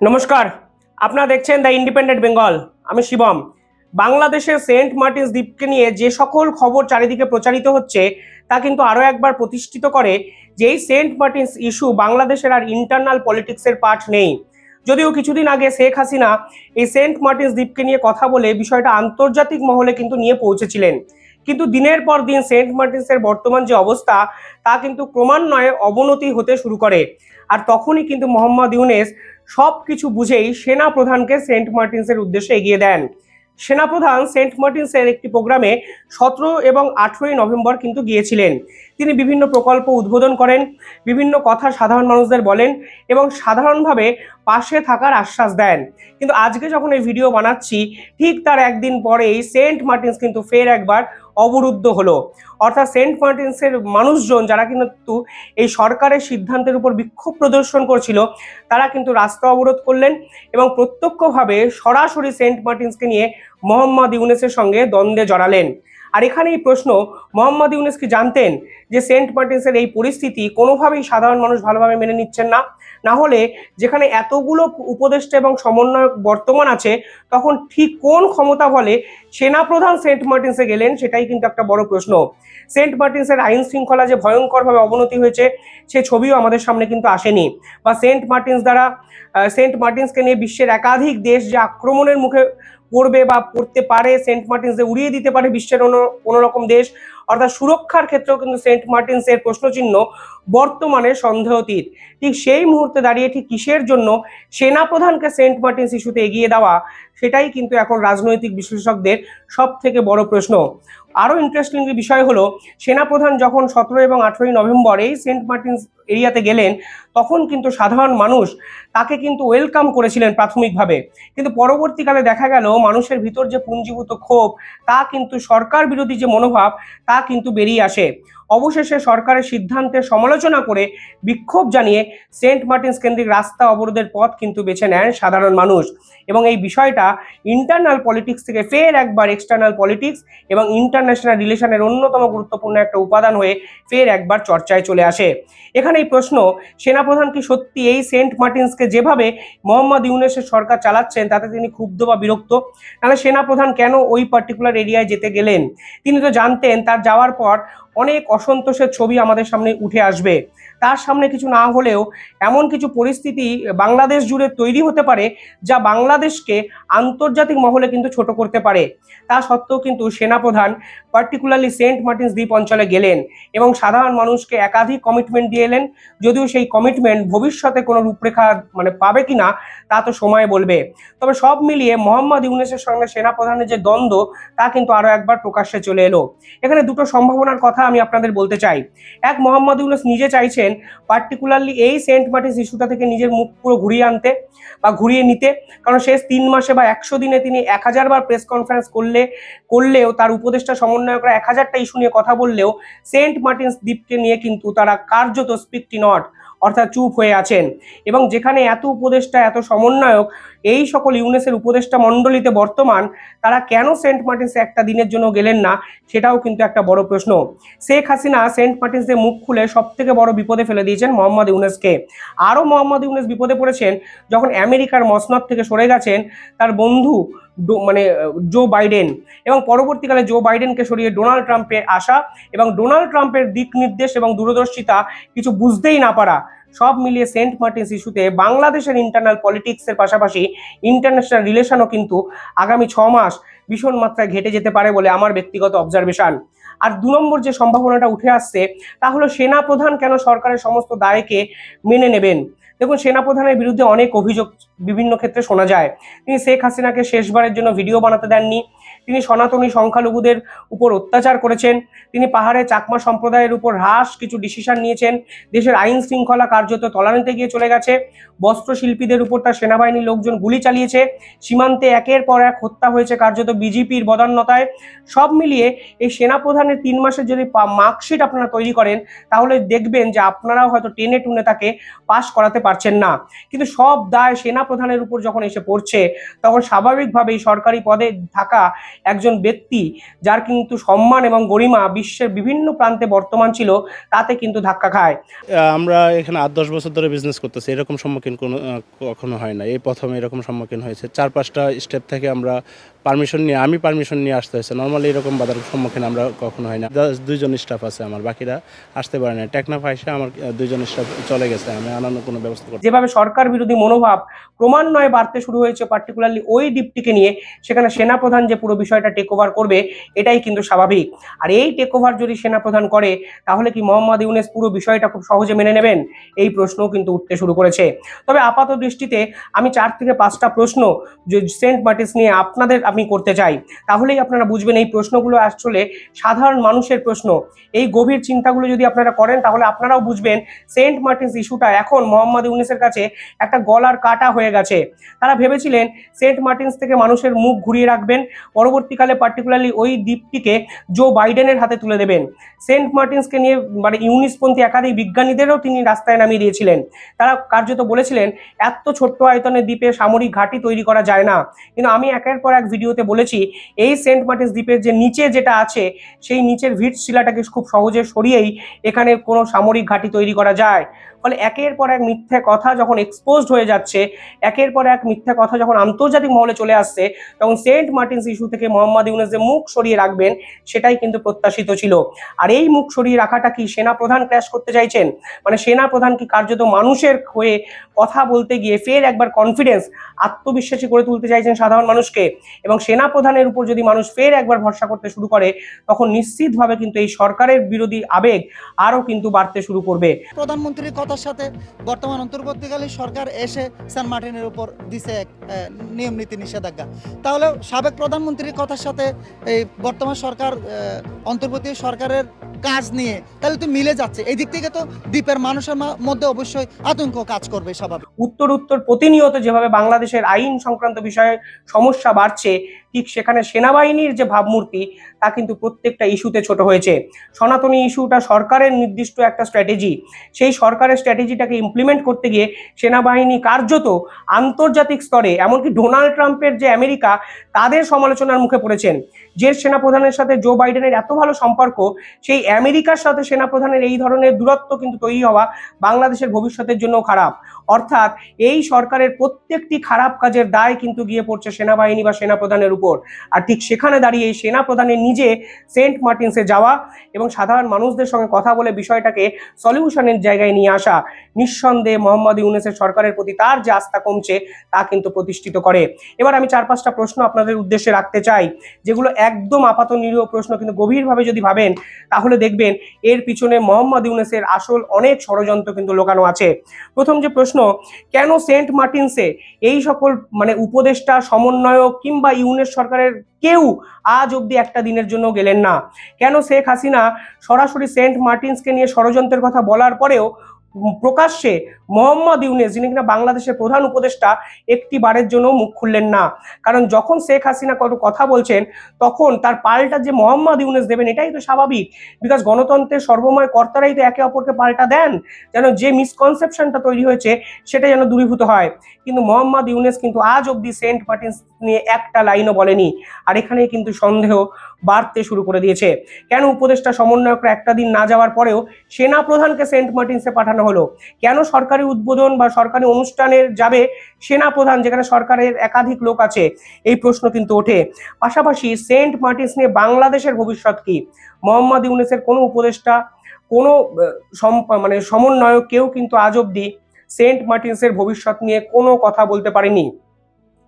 নমস্কার, আপনারা দেখছেন দ্য ইন্ডিপেন্ডেন্ট বেঙ্গল আমি শিবম। বাংলাদেশের সেন্ট মার্টিনস দ্বীপকে নিয়ে যে সকল খবর চারিদিকে প্রচারিত হচ্ছে, তা কিন্তু আরও একবার প্রতিষ্ঠিত করে যে এই সেন্ট মার্টিনস ইস্যু বাংলাদেশের আর ইন্টারনাল পলিটিক্সের পার্ট নেই। যদিও কিছুদিন আগে শেখ হাসিনা এই সেন্ট মার্টিনস দ্বীপকে নিয়ে কথা বলে বিষয়টা আন্তর্জাতিক মহলে কিন্তু নিয়ে পৌঁছেছিলেন। কিন্তু দিনের পর দিন সেন্ট মার্টিনসের বর্তমান যে অবস্থা, তা কিন্তু ক্রমান্বয়ে অবনতি হতে শুরু করে। আর তখনই কিন্তু মোহাম্মদ ইউনেস সব কিছু বুঝেই সেনা প্রধানকে সেন্ট মার্টিনসের উদ্দেশ্যে এগিয়ে দেন। সেনাপ্রধান সেন্ট মার্টিনসের একটি প্রোগ্রামে সতেরো এবং আঠেরোই নভেম্বর কিন্তু গিয়েছিলেন। তিনি বিভিন্ন প্রকল্প উদ্বোধন করেন, বিভিন্ন কথা সাধারণ মানুষদের বলেন এবং সাধারণভাবে পাশে থাকার আশ্বাস দেন। কিন্তু আজকে যখন এই ভিডিও বানাচ্ছি, ঠিক তার একদিন পরেই সেন্ট মার্টিনস কিন্তু ফের একবার অবরুদ্ধ হলো। অর্থাৎ সেন্ট মার্টিন্সের মানুষজন যারা কিন্তু এই সরকারের সিদ্ধান্তের উপর বিক্ষোভ প্রদর্শন করছিল, তারা কিন্তু রাস্তা অবরোধ করলেন এবং প্রত্যক্ষভাবে সরাসরি সেন্ট মার্টিন্সকে নিয়ে মোহাম্মদ ইউনেসের সঙ্গে দ্বন্দ্বে জড়ালেন। আর এখানেই প্রশ্ন, মোহাম্মদ ইউনেস কি জানতেন যে সেন্ট মার্টিনসের এই পরিস্থিতি কোনোভাবেই সাধারণ মানুষ ভালোভাবে মেনে নিচ্ছেন না? না হলে যেখানে এতগুলো উপদেষ্টা এবং সমন্বয়ক বর্তমান আছে, তখন ঠিক কোন ক্ষমতা বলে সেনাপ্রধান সেন্ট মার্টিনসে গেলেন সেটাই কিন্তু একটা বড় প্রশ্ন। সেন্ট মার্টিনসের আইন শৃঙ্খলা যে ভয়ঙ্করভাবে অবনতি হয়েছে, সে ছবিও আমাদের সামনে কিন্তু আসেনি। বা সেন্ট মার্টিনস দ্বারা সেন্ট মার্টিনসকে নিয়ে বিশ্বের একাধিক দেশ যে আক্রমণের মুখে পড়বে বা পড়তে পারে, সেন্ট মার্টিনসে উড়িয়ে দিতে পারে বিশ্বের অন্য, কোনো রকম দেশ। অর্থাৎ সুরক্ষার ক্ষেত্রেও কিন্তু সেন্ট মার্টিনসের প্রশ্নচিহ্ন বর্তমানে সন্দেহতীত। ঠিক সেই মুহূর্তে দাঁড়িয়ে ঠিক কিসের জন্য সেনাপ্রধানকে সেন্ট মার্টিনস ইস্যুতে এগিয়ে দেওয়া, সেটাই কিন্তু এখন রাজনৈতিক বিশ্লেষকদের সব থেকে বড় প্রশ্ন। আরও ইন্টারেস্টিং বিষয় হলো, সেনাপ্রধান যখন সতেরো এবং আঠেরোই নভেম্বর এই সেন্ট মার্টিনস এরিয়াতে গেলেন, তখন কিন্তু সাধারণ মানুষ তাকে কিন্তু ওয়েলকাম করেছিলেন প্রাথমিকভাবে। কিন্তু পরবর্তীকালে দেখা গেল, মানুষের ভিতর যে পুঞ্জীভূত ক্ষোভ, তা কিন্তু সরকার বিরোধী যে মনোভাব, তা কিন্তু বেরিয়ে আসে। অবশেষে সরকারের সিদ্ধান্তের সমালোচনা করে বিক্ষোভ জানিয়ে সেন্ট মার্টিনস কেন্দ্রিক রাস্তা অবরোধের পথ কিন্তু বেছে নেন সাধারণ মানুষ। এবং এই বিষয়টা ইন্টারনাল পলিটিক্স থেকে ফের একবার এক্সটার্নাল পলিটিক্স এবং ইন্টারন্যাশনাল রিলেশনের অন্যতম গুরুত্বপূর্ণ একটা উপাদান হয়ে ফের একবার চর্চায় চলে আসে। এখানে এই প্রশ্ন, সেনাপ্রধান কি সত্যি এই সেন্ট মার্টিনসকে যেভাবে মোহাম্মদ ইউনেসের সরকার চালাচ্ছেন তাতে তিনি ক্ষুব্ধ বা বিরক্ত? তাহলে সেনাপ্রধান কেন ওই পার্টিকুলার এরিয়ায় যেতে গেলেন? তিনি তো জানতেন তার যাওয়ার পর অনেক অসন্তোষের ছবি আমাদের সামনে উঠে আসবে। তার সামনে কিছু না হলেও এমন কিছু পরিস্থিতি বাংলাদেশ জুড়ে তৈরি হতে পারে যা বাংলাদেশকে আন্তর্জাতিক মহলে কিন্তু ছোট করতে পারে। তা সত্ত্বেও কিন্তু সেনাপ্রধান পার্টিকুলারলি সেন্ট মার্টিনস দ্বীপ অঞ্চলে গেলেন এবং সাধারণ মানুষকে একাধিক কমিটমেন্ট দিয়ে এলেন। যদিও সেই কমিটমেন্ট ভবিষ্যতে কোনো রূপরেখা মানে পাবে কিনা তা তো সময় বলবে। তবে সব মিলিয়ে মোহাম্মদ ইউনেসের সঙ্গে সেনাপ্রধানের যে দ্বন্দ্ব, তা কিন্তু আরও একবার প্রকাশ্যে চলে এলো। এখানে দুটো সম্ভাবনার কথা আমি আপনাদের বলতে চাই। এক, মোহাম্মদ ইউনুস নিজে চাইছেন পার্টিকুলারলি এই সেন্ট মার্টিন ইস্যুটা থেকে নিজের মুখ পুরো ঘুরিয়ে আনতে বা ঘুরিয়ে নিতে। কারণ শেষ তিন মাসে বা একশো দিনে তিনি এক হাজারবার প্রেস কনফারেন্স করলে, করলেও তার উপদেষ্টা সমন্বয়করা এক হাজারটা ইস্যু নিয়ে কথা বললেও সেন্ট মার্টিন্স দ্বীপকে নিয়ে কিন্তু তারা কার্যত স্পিকটি নট, অর্থাৎ চুপ হয়ে আছেন। এবং যেখানে এত উপদেষ্টা, এত সমন্বয়ক এই সকল ইউনেসের উপদেষ্টা মণ্ডলীতে বর্তমান, তারা কেন সেন্ট মার্টিনসে একটা দিনের জন্য গেলেন না, সেটাও কিন্তু একটা বড় প্রশ্ন। শেখ হাসিনা সেন্ট মার্টিনসে মুখ খুলে সব থেকে বড় বিপদে ফেলে দিয়েছেন মোহাম্মদ ইউনেসকে। আরও মোহাম্মদ ইউনেস বিপদে পড়েছেন যখন আমেরিকার মসনদ থেকে সরে গেছেন তার বন্ধু মানে জো বাইডেন এবং পরবর্তীকালে জো বাইডেনকে সরিয়ে ডোনাল্ড ট্রাম্পের আসা এবং ডোনাল্ড ট্রাম্পের দিক নির্দেশ এবং দূরদর্শিতা কিছু বুঝতেই না পারা সব মিলিয়ে সেন্ট মার্টিনস ইস্যুতে বাংলাদেশের ইন্টারনাল পলিটিক্সের পাশাপাশি ইন্টারন্যাশনাল রিলেশনও কিন্তু আগামী ছ মাস ভীষণ মাত্রায় ঘেটে যেতে পারে বলে আমার ব্যক্তিগত অবজারভেশন আর দু নম্বর যে সম্ভাবনাটা উঠে আসছে, তা হলো সেনাপ্রধান কেন সরকারের সমস্ত দায়কে মেনে নেবেন? দেখুন, সেনাপ্রধানের বিরুদ্ধে অনেক অভিযোগ বিভিন্ন ক্ষেত্রে শোনা যায়। তিনি শেখ হাসিনাকে শেষবারের জন্য ভিডিও বানাতে দেননি। তিনি সনাতনী সংখ্যালঘুদের উপর অত্যাচার করেছেন, তিনি পাহাড়ে চাকমা সম্প্রদায়ের উপর হ্রাস কিছু ডিসিশন নিয়েছেন, দেশের আইন শৃঙ্খলা কার্যত তলানিতে গিয়ে চলে গেছে, বস্ত্রশিল্পীদের উপর তার সেনাবাহিনীর লোকজন গুলি চালিয়েছে, সীমান্তে একের পর এক হত্যা হয়েছে কার্যত বিজেপির বদান্যতায়। সব মিলিয়ে এই সেনাপ্রধানের তিন মাসের যদি মার্কশিট আপনারা তৈরি করেন, তাহলে দেখবেন যে আপনারাও হয়তো টেনে টুনে তাকে পাশ করাতে পারছেন না। কিন্তু সব দায় সেনাপ্রধানের উপর যখন এসে পড়ছে, তখন স্বাভাবিকভাবেই সরকারি পদে থাকা একজন ব্যক্তি যার কিন্তু সম্মান এবং গরিমা বিশ্বের বিভিন্ন প্রান্তে বর্তমান ছিল তাতে কিন্তু ধাক্কা খায়। আমরা এখানে আট দশ বছর ধরে বিজনেস করতেছি এরকম সম্মুখীন কোনো কখনো হয় না এই প্রথমে এরকম সম্মুখীন হয়েছে। চার পাঁচটা স্টেপ থেকে আমরা পারমিশন নিয়ে আমি পারমিশন নিয়ে আসতে হয়েছে। নর্মালি এরকম বাধার সম্মুখীন আমরা কখনো হয় না। দুইজন স্টাফ আছে আমার বাকিরা আসতে পারে না। টেকনাফ আইসে আমার দুইজন স্টাফ চলে গেছে। আমি আনানোর কোনো ব্যবস্থা করি যেভাবে সরকার বিরোধী মনোভাব ক্রমান্বয়ে বাড়তে শুরু হয়েছে পার্টিকুলারলি ওই দ্বীপটিকে নিয়ে সেখানে সেনাপ্রধান যে পুরো বিষয়টা টেক ওভার করবে, এটাই কিন্তু স্বাভাবিক। আর এই টেক ওভার যদি সেনাপ্রধান করে, তাহলে কি মোহাম্মদ ইউনেস পুরো বিষয়টা খুব সহজে মেনে নেবেন? এই প্রশ্নও কিন্তু উঠতে শুরু করেছে। তবে আপাত দৃষ্টিতে আমি চার থেকে পাঁচটা প্রশ্ন যে সেন্ট মার্টিস নিয়ে আপনাদের আমি করতে চাই, তাহলেই আপনারা বুঝবেন এই প্রশ্নগুলো আসলে সাধারণ মানুষের প্রশ্ন। এই গভীর চিন্তাগুলো যদি আপনারা করেন, তাহলে আপনারাও বুঝবেন সেন্ট মার্টিনস ইস্যুটা এখন মোহাম্মদ ইউনিসের কাছে একটা গলার কাটা হয়ে গেছে। তারা ভেবেছিলেন সেন্ট মার্টিনস থেকে মানুষের মুখ ঘুরিয়ে রাখবেন পরবর্তীকালে পার্টিকুলারলি ওই দ্বীপটিকে জো বাইডেনের হাতে তুলে দেবেন। সেন্ট মার্টিনসকে নিয়ে মানে ইউনিসপন্থী একাধিক বিজ্ঞানীদেরও তিনি রাস্তায় নামিয়ে দিয়েছিলেন। তারা কার্যত বলেছিলেন, এত ছোট্ট আয়তনের দ্বীপে সামরিক ঘাঁটি তৈরি করা যায় না। কিন্তু আমি একের পর এক ভিডিওতে বলেছি, এই সেন্ট মার্টিনস দ্বীপের যে নিচে যেটা আছে, সেই নিচের ভিট শিলাটাকে খুব সহজে সরিয়েই এখানে কোনো সামরিক ঘাঁটি তৈরি করা যায়। ফলে একের পর এক মিথ্যে কথা যখন এক্সপোজড হয়ে যাচ্ছে, একের পর এক মিথ্যে কথা যখন আন্তর্জাতিক মহলে চলে আসছে, তখন সেন্ট মার্টিনস ইস্যু থেকে মোহাম্মদ ইউনুস যে মুখ সরিয়ে রাখবেন, সেটাই কিন্তু প্রত্যাশিত ছিল। আর এই মুখ সরিয়ে রাখাটা কি সেনা প্রধান ক্র্যাশ করতে চাইছেন? মানে সেনা প্রধান কি কার্যত মানুষের হয়ে কথা বলতে গিয়ে ফের একবার কনফিডেন্স আত্মবিশ্বাসী করে তুলতে চাইছেন সাধারণ মানুষকে? এবং সেনা প্রধানের উপর যদি মানুষ ফের একবার ভরসা করতে শুরু করে, তখন নিশ্চিতভাবে কিন্তু এই সরকারের বিরোধী আবেগ আরও কিন্তু বাড়তে শুরু করবে। প্রধানমন্ত্রীর কথার সাথে বর্তমান অন্তর্বর্তীকালীন সরকার এসে সেন্ট মার্টিনের উপর দিছে এক নিয়ম নীতি নিষেধাজ্ঞা। তাহলে সাবেক প্রধানমন্ত্রীর কথার সাথে এই বর্তমান সরকার অন্তর্বর্তী সরকারের কাজ নিয়ে, তাহলে তো মিলে যাচ্ছে। এই দিক থেকে তো দ্বীপের মানুষের মধ্যে অবশ্যই আতঙ্ক কাজ করবে, স্বাভাবিক। উত্তর উত্তর প্রতিনিয়ত যেভাবে বাংলাদেশের আইন সংক্রান্ত বিষয়ে সমস্যা বাড়ছে, ঠিক সেখানে সেনাবাহিনীর যে ভাবমূর্তি, তা কিন্তু প্রত্যেকটা ইস্যুতে ছোট হয়েছে। সনাতনী ইস্যুটা সরকারের নির্দিষ্ট একটা স্ট্র্যাটেজি। সেই সরকারের স্ট্র্যাটেজিটাকে ইমপ্লিমেন্ট করতে গিয়ে সেনাবাহিনী কার্যত আন্তর্জাতিক স্তরে, এমনকি ডোনাল্ড ট্রাম্পের যে আমেরিকা তাদের সমালোচনার মুখে পড়েছেন যে সেনাপ্রধানের সাথে জো বাইডেনের এত ভালো সম্পর্ক, সেই আমেরিকার সাথে সেনাপ্রধানের এই ধরনের দূরত্ব কিন্তু তৈরি হওয়া বাংলাদেশের ভবিষ্যতের জন্য খারাপ। অর্থাৎ এই সরকারের প্রত্যেকটি খারাপ কাজের দায় কিন্তু গিয়ে পড়ছে সেনাবাহিনী বা সেনাপ্রধানের উপর। আর ঠিক সেখানে দাঁড়িয়ে এই সেনাপ্রধানের নিজে সেন্ট মার্টিনসে যাওয়া এবং সাধারণ মানুষদের সঙ্গে কথা বলে বিষয়টাকে সলিউশনের জায়গায় নিয়ে আসা, নিঃসন্দেহে মোহাম্মদ ইউনেসের সরকারের প্রতি তার যে আস্থা কমছে তা কিন্তু প্রতিষ্ঠিত করে। এবার আমি চার পাঁচটা প্রশ্ন আপনাদের উদ্দেশ্যে রাখতে চাই, যেগুলো একদম আপাত নিরীহ প্রশ্ন কিন্তু গভীরভাবে যদি ভাবেন, তাহলে দেখবেন এর পিছনে মোহাম্মদ ইউনেসের আসল অনেক ষড়যন্ত্র কিন্তু লোকানো আছে। প্রথম যে প্রশ্ন কেন সেন্ট মার্টিনসে এই সকল মানে উপদেষ্টা, সমন্বয়ক কিংবা ইউনেস সরকারের কেউ আজ অবধি একটা দিনের জন্য গেলেন না? কেন শেখ হাসিনা সরাসরি সেন্ট মার্টিনসকে নিয়ে ষড়যন্ত্রের কথা বলার পরেও প্রকাশ্যে মোহাম্মদ ইউনেস, যিনি কিনা বাংলাদেশের প্রধান উপদেষ্টা একটি বারের জন্য মুখ খুললেন না। কারণ যখন শেখ হাসিনা কোনো কথা বলছেন, তখন তার পাল্টা যে মোহাম্মদ ইউনেস দেবেন, এটাই তো স্বাভাবিক। বিকজ গণতন্ত্রের সর্বময় কর্তারাই তো একে অপরকে পাল্টা দেন। যেন যে মিসকনসেপশনটা তৈরি হয়েছে, সেটা যেন দূরীভূত হয়। কিন্তু মোহাম্মদ ইউনেস কিন্তু আজ অব্দি সেন্ট মার্টিনস নিয়ে একটা লাইনও বলেনি। আর এখানে কিন্তু সন্দেহ বাড়তে শুরু করে দিয়েছে। কেন উপদেষ্টা, সমন্বয়করা একটা দিন না যাওয়ার পরেও সেনা প্রধানকে সেন্ট মার্টিনসে পাঠানো হলো? কেন সরকারি উদ্বোধন বা সরকারি অনুষ্ঠানের যাবে সেনা প্রধান যেখানে সরকারের একাধিক লোক আছে, এই প্রশ্ন কিন্তু ওঠে। পাশাপাশি সেন্ট মার্টিন্স নিয়ে বাংলাদেশের ভবিষ্যৎ কি? মোহাম্মদ ইউনেসের কোনো উপদেষ্টা, কোনো মানে সমন্বয়ক কেউ কিন্তু আজ অব্দি সেন্ট মার্টিন্সের ভবিষ্যৎ নিয়ে কোনো কথা বলতে পারেনি।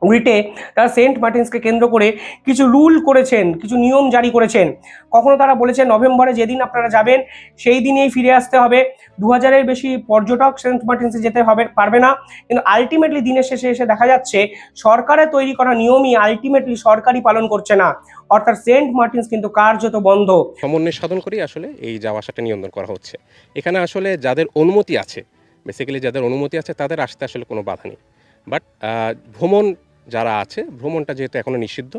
উল্টে তারা সেন্ট মার্টিনসকে কেন্দ্র করে কিছু রুল করেছেন, কিছু নিয়ম জারি করেছেন। কখনো তারা বলেছেন নভেম্বরে যেদিন আপনারা যাবেন, সেই দিনেই ফিরে আসতে হবে। দু হাজারের বেশি পর্যটক সেন্ট মার্টিনসে যেতে হবে, পারবে না। কিন্তু আলটিমেটলি দিনের শেষে এসে দেখা যাচ্ছে সরকারের তৈরি করা নিয়মই আলটিমেটলি সরকারই পালন করছে না। অর্থাৎ সেন্ট মার্টিনস কিন্তু কার্যত বন্ধ। সমন্বয় সাধন করেই আসলে এই যাওয়া আসাটা নিয়ন্ত্রণ করা হচ্ছে। এখানে আসলে যাদের অনুমতি আছে বেসিক্যালি যাদের অনুমতি আছে, তাদের আসতে আসলে কোনো বাধা নেই। বাট ভ্রমণ যারা আছে, ভ্রমণটা যেহেতু এখনও নিষিদ্ধ,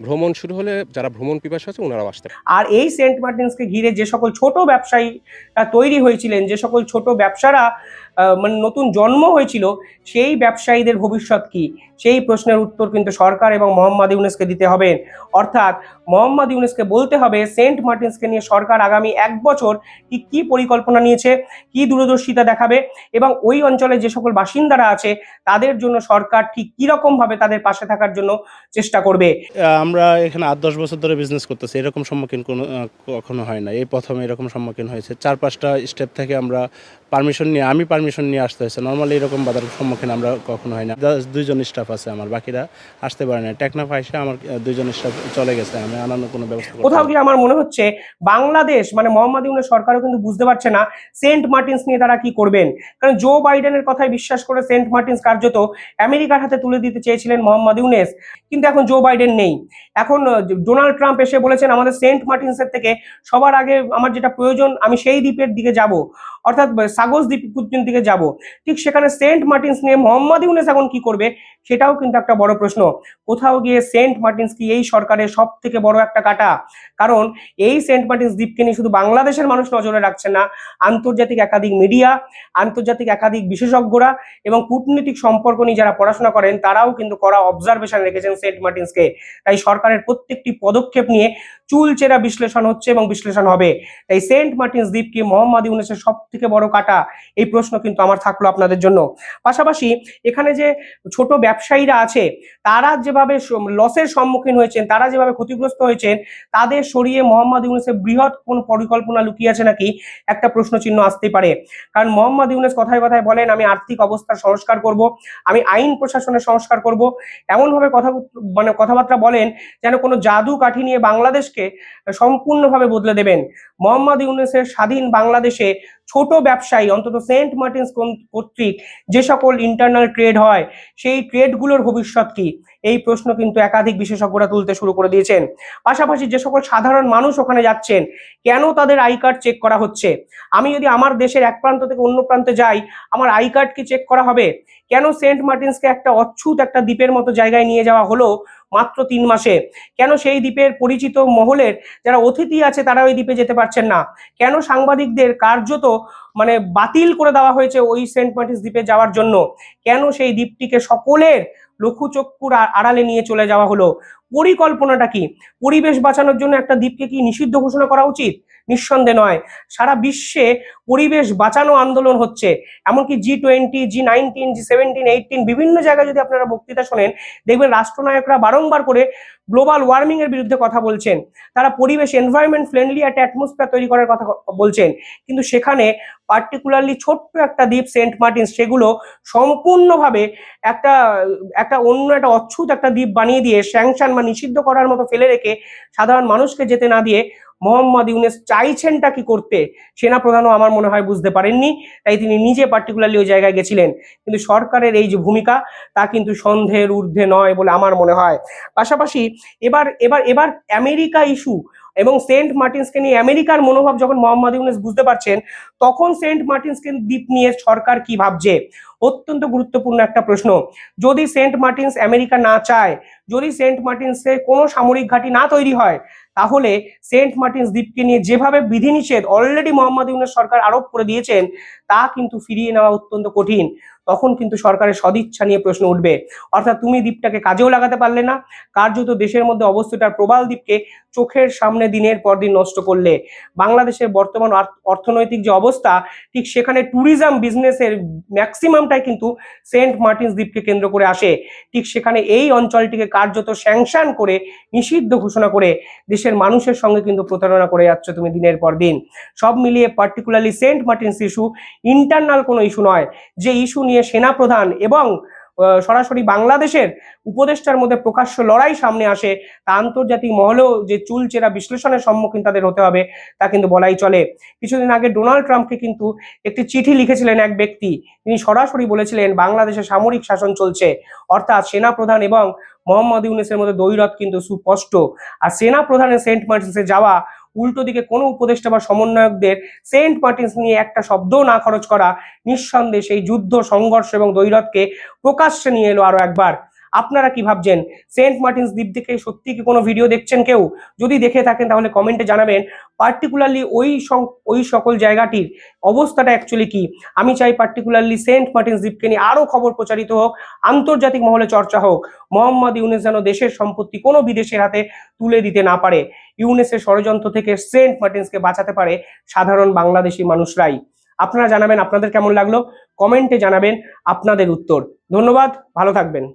ভ্রমণ শুরু হলে যারা ভ্রমণ পিপাস আছে ওনারাও আসতে আর এই সেন্ট মার্টিনসকে ঘিরে যে সকল ছোট ব্যবসায়ীরা তৈরি হয়েছিলেন, যে সকল ছোট ব্যবসারা মানে নতুন জন্ম হয়েছিল, সেই ব্যবসায়ীদের ভবিষ্যৎ কি? সেই প্রশ্নের উত্তর কিন্তু সরকার এবং মোহাম্মদ ইউনেসকে দিতে হবে। অর্থাৎ মোহাম্মদ ইউনেসকে বলতে হবে, সেন্ট মার্টিনসকে নিয়ে সরকার আগামী এক বছর কি কি পরিকল্পনা নিয়েছে, কি দূরদর্শিতা দেখাবে এবং ওই অঞ্চলে যে সকল বাসিন্দারা আছে, তাদের জন্য সরকার ঠিক কীরকম ভাবে তাদের পাশে থাকার জন্য চেষ্টা করবে? আমরা এখানে আট, দশ বছর ধরে বিজনেস করতেছি, এরকম সম্মুখীন কোনো কখনো হয় না এই প্রথমে এরকম সম্মুখীন হয়েছে। চার, পাঁচটা স্টেপ থেকে আমরা পারমিশন নিয়ে, আমি পারমিশন নিয়ে আসতে হয়েছে। নর্মালি এরকম বাধার সম্মুখীন আমরা কখনো হয় না। দুইজন স্টাফ আছে আমার বাকিরা আসতে পারে না। টেকনাফ আইসা আমার দুইজন স্টাফ চলে গেছে। আমি আনানোর কোনো ব্যবস্থা কোথাও। গিয়ে আমার মনে হচ্ছে বাংলাদেশ মানে মোহাম্মদ ইউনুস সরকারও কিন্তু বুঝতে পারছে না সেন্ট মার্টিনস নিয়ে তারা কি করবেন। কারণ জো বাইডেনের কথায় বিশ্বাস করে সেন্ট মার্টিনস কার্যত আমেরিকার হাতে তুলে দিতে চেয়েছিলেন মোহাম্মদ ইউনেস। কিন্তু এখন জো বাইডেন নেই। এখন ডোনাল্ড ট্রাম্প এসে বলেছেন আমাদের সেন্ট মার্টিনসের থেকে সবার আগে আমার যেটা প্রয়োজন আমি সেই দ্বীপের দিকে যাব। অর্থাৎ সাগজ দ্বীপ পর্যন্ত দিকে যাব। ঠিক সেখানে সেন্ট মার্টিনস নিয়ে মোহাম্মদ ইউনেস এখন কি করবে? সেটাও কিন্তু একটা বড় প্রশ্ন। কোথাও গিয়ে সেন্ট মার্টিনস কি এই সরকারের সব থেকে বড় একটা কাটা? কারণ এই সেন্ট মার্টিনস দ্বীপকে নিয়ে শুধু বাংলাদেশের মানুষ নজরে রাখছে না, আন্তর্জাতিক একাধিক মিডিয়া, আন্তর্জাতিক একাধিক বিশেষজ্ঞরা এবং কূটনৈতিক সম্পর্ক নিয়ে যারা পড়াশোনা করেন, তারাও কিন্তু করা অবজারভেশন রেখেছেন সেন্ট মার্টিনসকে। তাই সরকারের প্রত্যেকটি পদক্ষেপ নিয়ে চুলচেরা বিশ্লেষণ হচ্ছে এবং বিশ্লেষণ হবে। তাই সেন্ট মার্টিনস দ্বীপ কি মোহাম্মদ ইউনেসের সব থেকে বড় কাটা? এই প্রশ্ন কিন্তু আমার থাকল আপনাদের জন্য। পাশাপাশি এখানে যে ছোট ব্যবসায়ীরা আছে, তারা যেভাবে লসের সম্মুখীন হয়েছেন, তারা যেভাবে ক্ষতিগ্রস্ত হয়েছেন, তাদের সরিয়ে মোহাম্মদ ইউনুসের বৃহৎ কোন পরিকল্পনা লুকিয়ে আছে নাকি? একটা প্রশ্ন চিহ্ন আসতেই পারে। কারণ মোহাম্মদ ইউনুস কথায় কথায় বলেন, আমি আর্থিক অবস্থার সংস্কার করব, আমি আইন প্রশাসনের সংস্কার করব। এমনভাবে কথা মানে কথাবার্তা বলেন, যেন কোনো জাদু কাঠি নিয়ে বাংলাদেশকে সম্পূর্ণভাবে বদলে দেবেন। মোহাম্মদ ইউনুসের স্বাধীন বাংলাদেশে ছোট ব্যবসায়ী, অন্তত সেন্ট মার্টিনস কর্তৃক যে সকল ইন্টারনাল ট্রেড হয়, সেই ট্রেডগুলোর ভবিষ্যৎ কি? এই প্রশ্ন কিন্তু একাধিক বিশেষজ্ঞরা তুলতে শুরু করে দিয়েছেন। পাশাপাশি যে সকল সাধারণ মানুষ ওখানে যাচ্ছেন, কেন তাদের আই কার্ড চেক করা হচ্ছে? আমি যদি আমার দেশের এক প্রান্ত থেকে অন্য প্রান্তে যাই, আমার আই কার্ড কি চেক করা হবে? কেন সেন্ট মার্টিনসকে একটা অচ্ছুত একটা দ্বীপের মতো জায়গায় নিয়ে যাওয়া হলো? মাত্র তিন মাসে। কেন সেই দ্বীপের পরিচিত মহলের যারা অতিথি আছে তারা ওই দ্বীপে যেতে পারছেন না? কেন সাংবাদিকদের কার্যত মানে বাতিল করে দেওয়া হয়েছে ওই সেন্ট মার্টিস দ্বীপে যাওয়ার জন্য? কেন সেই দ্বীপটিকে সকলের লঘুচক্ষুর আড়ালে নিয়ে চলে যাওয়া হলো? পরিকল্পনাটা কি? পরিবেশ বাঁচানোর জন্য একটা দ্বীপকে কি নিষিদ্ধ ঘোষণা করা উচিত? নিঃসন্দেহে নয়। সারা বিশ্বে পরিবেশ বাঁচানো আন্দোলন হচ্ছে। এমনকি G twenty G nineteen G seventeen eighteen বিভিন্ন জায়গায় যদি আপনারা বক্তৃতা শোনেন, দেখবেন রাষ্ট্রনায়করা বারংবার করে গ্লোবাল ওয়ার্মিং এর বিরুদ্ধে কথা বলছেন। তারা পরিবেশ এনভায়রনমেন্ট ফ্রেন্ডলি একটা অ্যাটমসফিয়ার তৈরি করার কথা বলছেন। কিন্তু সেখানে পার্টিকুলারলি ছোট্ট একটা দ্বীপ সেন্ট মার্টিন সেগুলো সম্পূর্ণভাবে একটা একটা অন্য, একটা অচ্ছুত একটা দ্বীপ বানিয়ে দিয়ে স্যাংশন বা নিষিদ্ধ করার মতো ফেলে রেখে সাধারণ মানুষকে যেতে না দিয়ে মোহাম্মদ ইউনেস চাইছেনটা কি করতে? সেনাপ্রধানও আমার মনে হয় বুঝতে পারেননি, তাই তিনি নিজে পার্টিকুলারলি ওই জায়গায় গেছিলেন। কিন্তু সরকারের এই যে ভূমিকা, তা কিন্তু সন্দেহের ঊর্ধ্বে নয় বলে আমার মনে হয়। পাশাপাশি এবার এবার এবার আমেরিকা ইস্যু এবং সেন্ট মার্টিনসকে নিয়ে আমেরিকার মনোভাব যখন মোহাম্মদ ইউনেস বুঝতে পারছেন, তখন সেন্ট মার্টিনসকে দ্বীপ নিয়ে সরকার কি ভাবছে? অত্যন্ত গুরুত্বপূর্ণ একটা প্রশ্ন। যদি সেন্ট মার্টিনস আমেরিকা না চায়, যদি সেন্ট মার্টিনসে কোনো সামরিক ঘাঁটি না তৈরি হয় তাহলে সেন্ট মার্টিন দ্বীপকে নিয়ে যেভাবে বিধিনিষেধ অলরেডি মোহাম্মদ ইউনের সরকার আরোপ করে দিয়েছেন, তা কিন্তু ফিরিয়ে নেওয়া অত্যন্ত কঠিন। তখন কিন্তু সরকারের সদিচ্ছা নিয়ে প্রশ্ন উঠবে। অর্থাৎ তুমি দ্বীপটাকে কাজেও লাগাতে পারলে না, কার্যত দেশের মধ্যে অবস্থিত প্রবাল দ্বীপকে চোখের সামনে দিনের পর দিন নষ্ট করলে। বাংলাদেশের বর্তমান অর্থনৈতিক যে অবস্থা, ঠিক সেখানে ট্যুরিজম বিজনেসের ম্যাক্সিমামটাই কিন্তু সেন্ট মার্টিনস দ্বীপকে কেন্দ্র করে আসে। ঠিক সেখানে এই অঞ্চলটিকে কার্যত স্যাংশন করে, নিষিদ্ধ ঘোষণা করে দেশের মানুষের সঙ্গে কিন্তু প্রতারণা করে যাচ্ছ তুমি দিনের পর দিন। সব মিলিয়ে particularly Saint Martins issue internal কোনো ইস্যু নয়। যে ইস্যু নিয়ে সেনাপ্রধান এবং সরাসরি বাংলাদেশের উপদেষ্টার মধ্যে প্রকাশ্য লড়াই সামনে আসে, তা আন্তর্জাতিক মহলেও যে চুলচেরা বিশ্লেষণের সম্মুখীন তাদের হতে হবে, তা কিন্তু বলাই চলে। কিছুদিন আগে ডোনাল্ড ট্রাম্পকে কিন্তু একটি চিঠি লিখেছিলেন এক ব্যক্তি। তিনি সরাসরি বলেছিলেন, বাংলাদেশে সামরিক শাসন চলছে। অর্থাৎ সেনাপ্রধান এবং মোহাম্মদ ইউনুসের মধ্যে দৈরত কিন্তু সুস্পষ্ট। আর সেনা প্রধানের সেন্ট মার্টিনসে যাওয়া উল্টো দিকে কোনো উপদেষ্টা বা সমন্বয়কদের সেন্ট মার্টিন্স নিয়ে একটা শব্দও না খরচ করা নিঃসন্দেহে সেই যুদ্ধ, সংঘর্ষ এবং দৈরতকে প্রকাশ্যে নিয়ে এলো আরও একবার। আপনারা কি ভাবছেন? সেন্ট মার্টিনস দ্বীপ থেকে সত্যি কি কোনো ভিডিও দেখছেন কেউ? যদি দেখে থাকেন তাহলে কমেন্টে জানাবেন পার্টিকুলারলি ওই ওই সকল জায়গাটির অবস্থাটা অ্যাকচুয়ালি কি? আমি চাই পার্টিকুলারলি সেন্ট মার্টিনস দ্বীপকে নিয়ে আরও খবর প্রচারিত হোক, আন্তর্জাতিক মহলে চর্চা হোক, মোহাম্মদ ইউনেস যেন দেশের সম্পত্তি কোনো বিদেশের হাতে তুলে দিতে না পারে, ইউনেসের ষড়যন্ত্র থেকে সেন্ট মার্টিনসকে বাঁচাতে পারে সাধারণ বাংলাদেশি মানুষরাই। আপনারা জানাবেন আপনাদের কেমন লাগল? কমেন্টে জানাবেন আপনাদের উত্তর। ধন্যবাদ, ভালো থাকবেন।